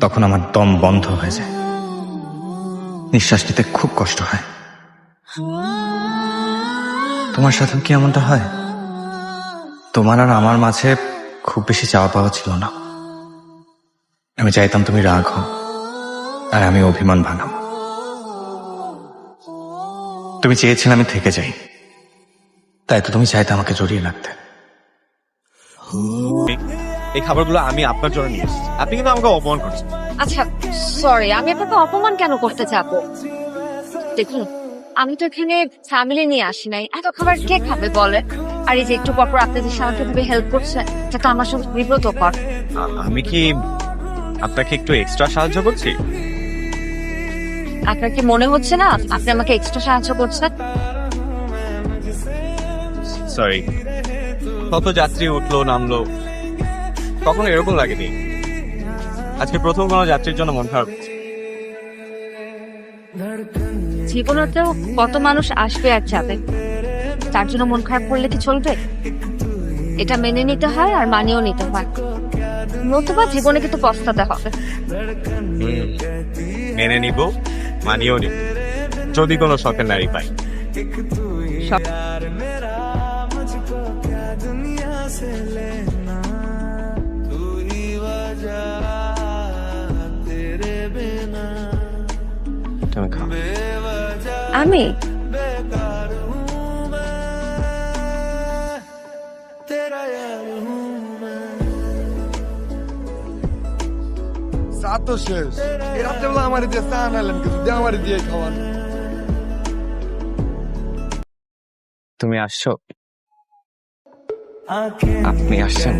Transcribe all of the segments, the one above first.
তখন আমার দম বন্ধ হয়ে যায়। নিঃশ্বাস নিতে খুব কষ্ট হয়। তোমার সাথেও কি এমনটা হয়? তোমার আর আমার মাঝে খুব বেশি চাওয়া পাওয়া ছিল না। আমি চাইতাম তুমি রাগ হও, আর আমি অভিমান ভাঙাম তুমি চেয়েছিলে আমি থেকে যাই। তাই তো তুমি চাইতে আমাকে জড়িয়ে রাখতে। এই খাবারগুলো আমি আপনার জন্য নিয়ে এসেছি। আপনি কিন্তু আমাকে অপমান করছেন। আচ্ছা সরি আমি আপনাকে অপমান কেন করতে যাব দেখুন আমি তো এখানে ফ্যামিলি নিয়ে আসি নাই। এত খাবার কে খাবে বলে? আর এই যে একটু পর পর আপনি যে আমাকে ভাবে হেল্প করছে এটা তো আমার সঙ্গে বিব্রত কর। আমি কি আপনাকে একটু এক্সট্রা সাহায্য করছি? আপনার কি মনে হচ্ছে না আপনি আমাকে এক্সট্রা সাহায্য করছেন? সরি কত যাত্রী উঠল নামলো? কখনো এরকম লাগেনি। আজকে প্রথম কোনো যাত্রীর জন্য মন খারাপ। জীবনেতেও কত মানুষ আসবে আর যাবে? তার জন্য মন খারাপ করলে কি চলবে? এটা মেনে নিতে হয় আর মানিয়েও নিতে হয়। নতুবা জীবনে কিন্তু পস্তাতে হবে। মেনে নিব মানিয়েও নিব। যদি কোনো শখের নারী পাই। সব- আমি? তো শেষ। এই রাত্রেবেলা আমার দিয়ে চা আনালেন কিছু দিয়ে আমার দিয়ে খাওয়ান। তুমি আসছো? আপনি আসছেন।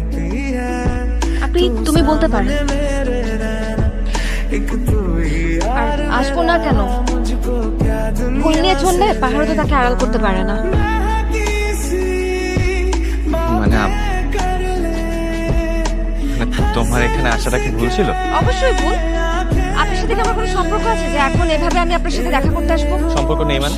আপনি তুমি বলতে পারেন। আর আসব না কেন? ফুল নিয়ে চললে পাহাড়ও তো তাকে আড়াল করতে পারে না। মানে মানে তোমার এখানে আসাটা কি ভুল ছিল? অবশ্যই ভুল। আপনার সাথে কি আমার কোনো সম্পর্ক আছে? যে এখন এভাবে আমি আপনার সাথে দেখা করতে আসব? সম্পর্ক নেই মানে?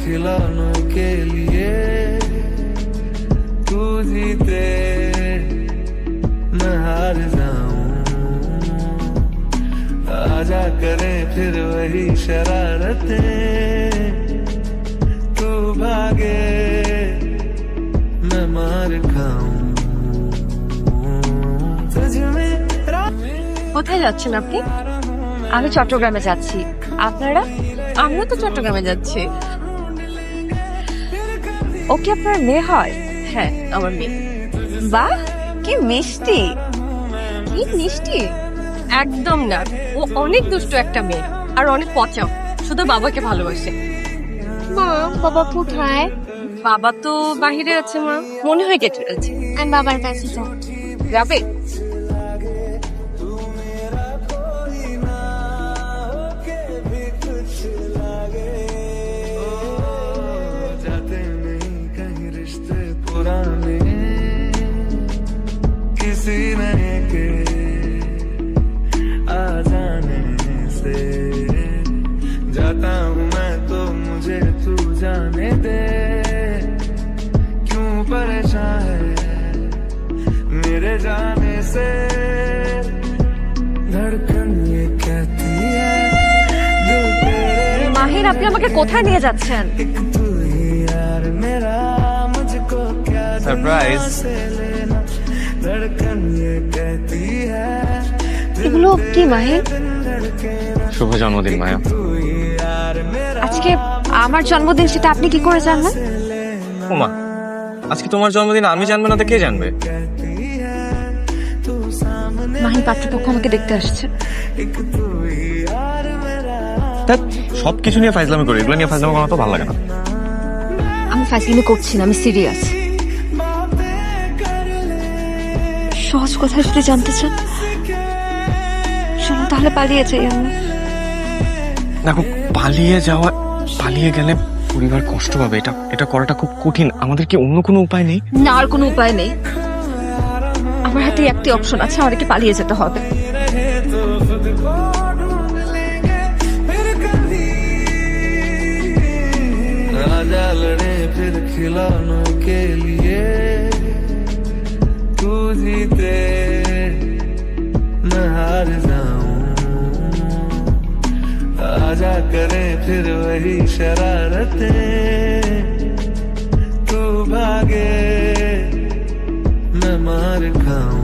खिलौनों के लिए तू जीते मैं हार जाऊं आजा करे फिर वही शरारतें तू भागे मैं मार खाऊं तुझ में কোথায় যাচ্ছেন আপনি আমি চট্টগ্রামে যাচ্ছি আপনারা আমিও তো চট্টগ্রামে যাচ্ছি ও কি আপনার মেয়ে হয়? হ্যাঁ আমার মেয়ে। বাহ কি মিষ্টি। কি মিষ্টি। একদম না ও অনেক দুষ্ট একটা মেয়ে আর অনেক পচাও শুধু বাবাকে ভালোবাসে। মা বাবা কোথায়? বাবা তো বাহিরে আছে মা। মনে হয় গেটে আছে। আমি বাবার কাছে যাবে? क्यों परेशान है मेरे जाने से धड़कन ये कहती है दिल तेरे মাহির আপনি আমাকে কোথায় নিয়ে যাচ্ছেন एक तू ही यार मेरा मुझको क्या Surprise. दुनिया से लेना धड़कन ये कहती है এগুলো কি মাহির धड़के ना শুভ জন্মদিন মায়া तू ही यार मेरा আজকে আমার জন্মদিন সেটা আপনি কি করে জানলেন ওমা আজকে তোমার জন্মদিন আমি জানবে না তো কে জানবে? মাহি পাত্রপক্ষ আমাকে দেখতে আসছে। সব কিছু নিয়ে ফাইজলামি করি এগুলো নিয়ে ফাইজলামি করা তো ভালো লাগে না। আমি ফাইজলামি করছি না আমি সিরিয়াস সহজ কথা যদি জানতে চান শোনো তাহলে পালিয়ে যাই আমি। দেখো পালিয়ে যাওয়া পালিয়ে গেলে পরিবার কষ্ট পাবে এটা এটা করাটা খুব কঠিন। আমাদের কি অন্য কোনো উপায় নেই? না আর কোনো উপায় নেই। আমার হাতে একটি অপশন আছে আমাদেরকে পালিয়ে যেতে হবে। রাজা লড়ে ফির খিলানো आजा करें फिर वही शरारतें। तू भागे मैं मार खाऊं।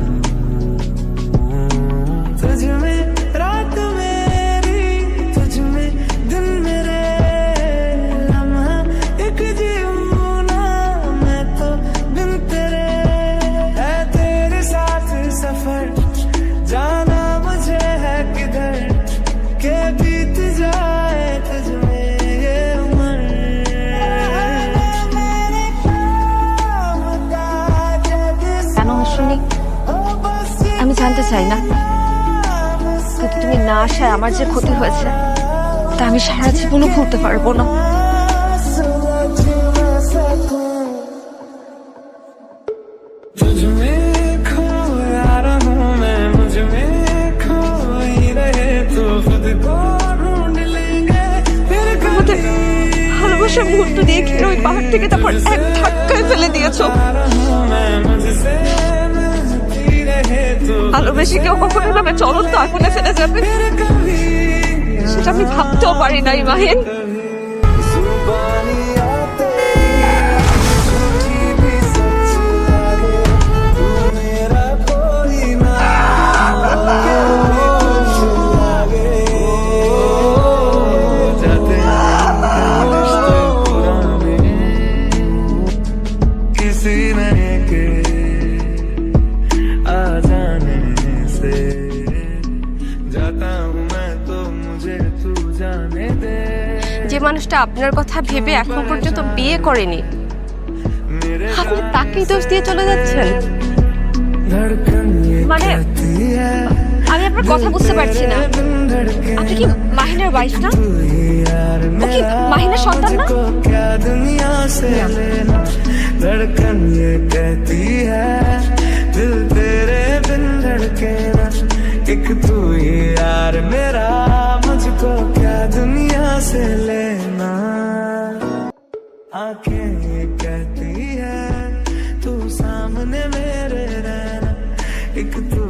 জানতে চাই না। যদি তুমি না আসায় আমার যে ক্ষতি হয়েছে তা আমি সারা জীবনও ভুলতে পারব না। মুহূর্ত দিয়ে ওই পাহাড় থেকে তারপর এক ধাক্কায় ফেলে দিয়েছ। ভালোবেসে কেউ কখনো নামে চলন্ত আগুনে ফেলে যাবে फिर कभी সেটা আমি ভাবতেও পারি নাই মাহিন जुबानी आते মানুষটা আপনার কথা ভেবে এখন পর্যন্ত বিয়ে করেনি मेरे আপনি তাকেই দোষ দিয়ে চলে যাচ্ছেন धड़कन ये মানে कहती है আমি আপনার কথা বুঝতে পারছি না बिन धड़के আপনি কি মাহিনের ওয়াইফ না तू ही यार ও কি মাহিনের সন্তান না को क्या दुनिया से लेना धड़कन ये कहती है दिल तेरे बिन धड़के ना एक तू ही यार मेरा मुझको क्या दुनिया से लेना। आँखें कहती है तू सामने मेरे रहना। एक तू